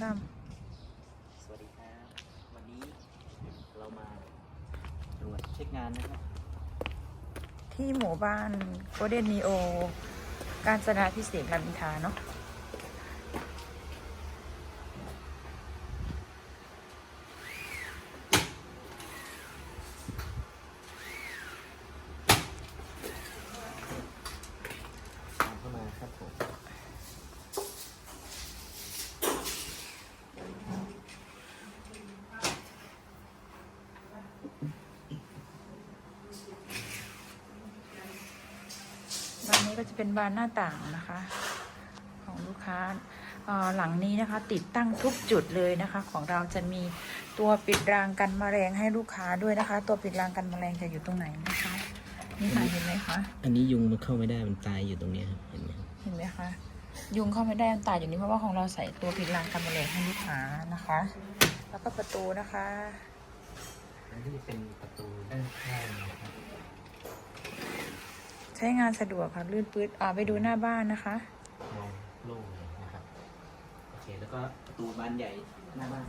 ซ้สวัสดีครับ วันนี้เรามาตรวจเช็คงานนะครับำที่หมู่บ้านโกลเด้นนีโอ การจนาพิเศษรามอินทราเนาะ ตามเข้ามาครับผม บ้า นนี้ก็จะเป็นบานหน้าต่างนะคะ ของลูกค้าเอ่อหลังนี้นะคะ ติดตั้งทุกจุดเลยนะคะ ของเราจะมีตัวปิดรางกันแมลงให้ลูกค้าด้วยนะคะ ตัวปิดรางกันแมลงจะอยู่ตรงไหนนะคะนี่ค่ะเห็นไหมคะอันนี้ยุงมันเข้าไม่ได้มันตายอยู่ตรงเนี้ยครับเห็นไหมครับเห็นไหมคะยุงเข้าไม่ได้มันตายอยู่นี่เพราะว่าของเราใส่ตัวปิดรางกันแมลงให้ลูกค้านะคะ แล้วก็ประตูนะคะอันนี้เป็นประตูด้านข้างนะครับ ใช้งานสะดวกค่ะ ลื่นปื๊ดอ่าไปดูหน้าบ้านนะคะ โล่งเลยนะครับ โอเค แล้วก็ประตูบานใหญ่หน้าบ้าน